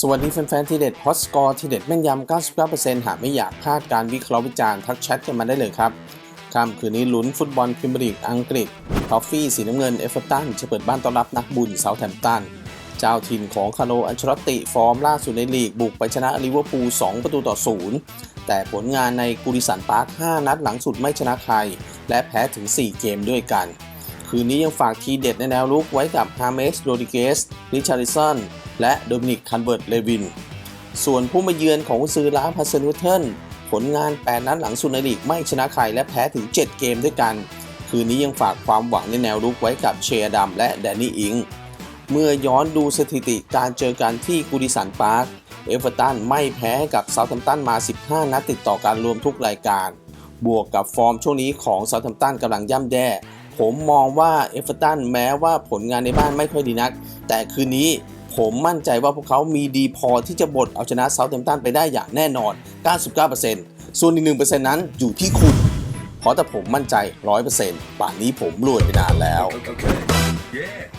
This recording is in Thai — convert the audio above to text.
สวัสดีแฟนๆ ทีเด็ดฮอตสกอร์ทีเด็ดแม่นยำ 99%หากไม่อยากพลาดการวิเคราะห์วิจารณ์ทักแชทกันมาได้เลยครับค่ำคืนนี้ลุ้นฟุตบอลพรีเมียร์ลีกอังกฤษทอฟฟี่สีน้ำเงินเอฟเวอร์ตันจะเปิดบ้านต้อนรับนักบุญเซาแฮมป์ตัน เจ้าถิ่นของคาร์โลอันเชลตติ ฟอร์มล่าสุดในลีก บุกไปชนะลิเวอร์พูล 2 ประตูต่อ 0 แต่ผลงานในกูริสันพาร์ค 5 นัดหลังสุดไม่ชนะใคร และแพ้ถึง 4 เกมด้วยกัน คืนนี้ยังฝากทีเด็ดในแนวลุกไว้กับฮาเมสโรดิเกสริชาริสันและโดมินิกคันเวิร์ตเลวิน ส่วนผู้มาเยือนของซือล้าพัสนุเทิลผลงาน 8 นัดหลังสุดในลีกไม่ชนะใครและแพ้ถึง 7 เกมด้วยกัน คืนนี้ยังฝากความหวังในแนวรุกไว้กับเชียร์ดัมและแดนนี่อิง เมื่อย้อนดูสถิติการเจอกันที่กูดิสันพาร์คเอเวอร์ตันไม่แพ้กับเซาท์แฮมป์ตันมา 15 นัดติดต่อการรวมทุกรายการ บวกกับฟอร์มช่วงนี้ของเซาท์แฮมป์ตันกำลังย่ำแย่ ผมมองว่าเอฟเวอร์ตันแม้ว่าผลงานในบ้านไม่ค่อยดีนัก แต่คืนนี้ผมมั่นใจว่าพวกเขามีดีพอที่จะบดเอาชนะเซาท์แฮมป์ตันไปได้อย่างแน่นอน 99%ส่วนอีก1%นั้นอยู่ที่คุณ เพราะแต่ผมมั่นใจ 100%ป่านนี้ผมรวยไปนานแล้ว Okay. Yeah.